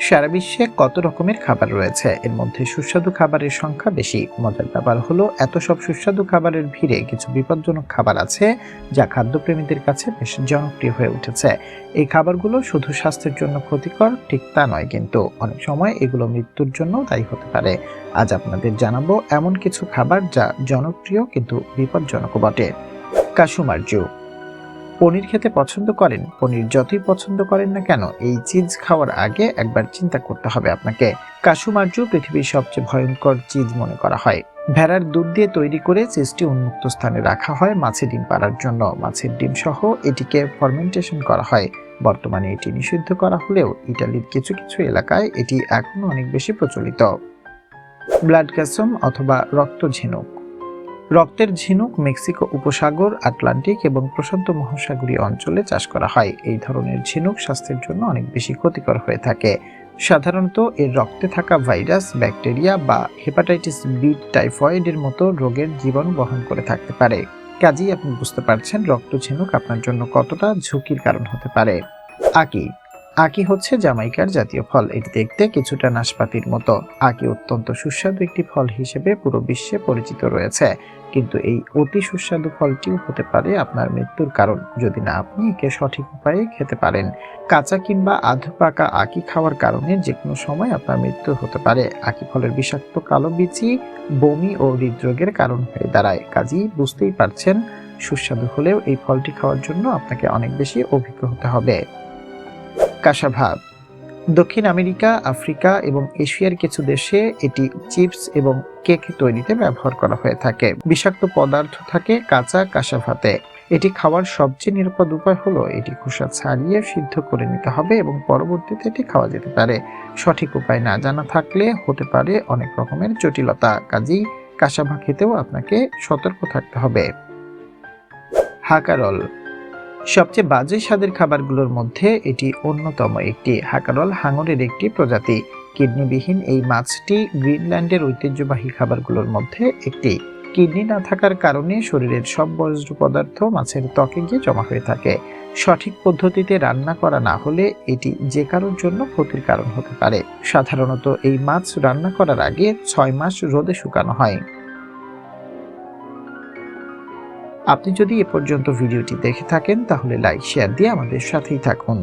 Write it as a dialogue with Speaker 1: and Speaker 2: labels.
Speaker 1: সারা বিশ্বে কত রকমের খাবার রয়েছে? এর মধ্যে সুস্বাদু খাবারের সংখ্যা বেশি। মজার ব্যাপার হলো, এত সব সুস্বাদু খাবারের ভিড়ে কিছু বিপজ্জনক খাবার আছে, যা খাদ্যপ্রেমীদের কাছে বেশ জনপ্রিয় হয়ে উঠেছে। এই খাবারগুলো শুধু স্বাস্থ্যের জন্য ক্ষতিকর, ঠিক তা নয় কিন্তু অনেক সময় এগুলো মৃত্যুর জন্য দায়ী হতে পারে। আজ আপনাদের জানাব এমন কিছু খাবার যা জনপ্রিয় কিন্তু বিপজ্জনকও বটে। কাসুমার্জু পনির খেতে পছন্দ করেন? পনির যতই পছন্দ করেন না কেন, এই চিজ খাওয়ার আগে একবার চিন্তা করতে হবে আপনাকে। কাসুমার্জু পৃথিবীর সবচেয়ে ভয়ঙ্কর চিজ মনে করা হয়। ভেড়ার দুধ দিয়ে তৈরি করে চিজটি উন্মুক্ত স্থানে রাখা হয় মাছের ডিম পাড়ার জন্য। মাছের ডিম সহ এটিকে ফরমেন্টেশন করা হয়। বর্তমানে এটি নিষিদ্ধ করা হলেও ইটালির কিছু কিছু এলাকায় এটি এখনও অনেক বেশি প্রচলিত। ব্লাড ক্যাসম অথবা রক্ত ঝিনুক রক্তের ঝিনুক, মেক্সিকো উপসাগর, আটলান্টিক এবং প্রশান্ত মহাসাগরীয় অঞ্চলে চাষ করা হয়। এই ধরনের ঝিনুক স্বাস্থ্যের জন্য অনেক বেশি ক্ষতিকর হয়ে থাকে। সাধারণত এর রক্তে থাকা ভাইরাস, ব্যাকটেরিয়া বা হেপাটাইটিস বি টাইফয়েডের মতো রোগের জীবাণু বহন করে থাকতে পারে। কাজেই আপনি বুঝতে পারছেন রক্ত ঝিনুক আপনার জন্য কতটা ঝুঁকির কারণ হতে পারে। আকি আকি হচ্ছে জামাইকার জাতীয় ফল। এটি দেখতে কিছুটা নাশপাতির মতো। আকি অত্যন্ত সুস্বাদু একটি ফল হিসেবে পুরো বিশ্বে পরিচিত রয়েছে। কিন্তু এই অতি সুস্বাদু ফলটিও হতে পারে আপনার মৃত্যুর কারণ, যদি না আপনি একে সঠিক উপায়ে খেতে পারেন। কাঁচা কিংবা আধা পাকা আকি খাওয়ার কারণে যে কোনো সময় আপনার মৃত্যু হতে পারে। আঁকি ফলের বিষাক্ত কালো বিচি বমি ও হৃদরোগের কারণ হয়ে দাঁড়ায়। কাজেই বুঝতেই পারছেন, সুস্বাদু হলেও এই ফলটি খাওয়ার জন্য আপনাকে অনেক বেশি অভিজ্ঞ হতে হবে। কাসাভাব দক্ষিণ আমেরিকা, আফ্রিকা এবং এশিয়ার কিছু দেশে এটি চিপস এবং কেক তৈরিতে ব্যবহার করা হয়ে থাকে। বিষাক্ত পদার্থ থাকে কাঁচা কাসাভাতে এটি খাওয়ার সবচেয়ে নিরাপদ উপায় হলো এটি খোসা ছাড়িয়ে সিদ্ধ করে নিতে হবে এবং পরবর্তীতে এটি খাওয়া যেতে পারে। সঠিক উপায় না জানা থাকলে হতে পারে অনেক রকমের জটিলতা, কাজেই কাসাভা খেতেও আপনাকে সতর্ক থাকতে হবে। হাকারল সবচেয়ে বাজে স্বাদের খাবারগুলোর মধ্যে এটি অন্যতম একটি। হাকারল হাঙরের একটি প্রজাতি। কিডনিবিহীন এই মাছটি গ্রিনল্যান্ডের ঐতিহ্যবাহী খাবারগুলোর মধ্যে একটি। কিডনি না থাকার কারণে শরীরের সব বজ্র পদার্থ মাছের ত্বকে গিয়ে জমা হয়ে থাকে। সঠিক পদ্ধতিতে রান্না করা না হলে এটি যে কারোর জন্য ক্ষতির কারণ হতে পারে। সাধারণত এই মাছ রান্না করার আগে ছয় মাস রোদে শুকানো হয়। আপনি যদি এ পর্যন্ত ভিডিওটি দেখে থাকেন তাহলে লাইক শেয়ার দিয়ে আমাদের সাথেই থাকুন।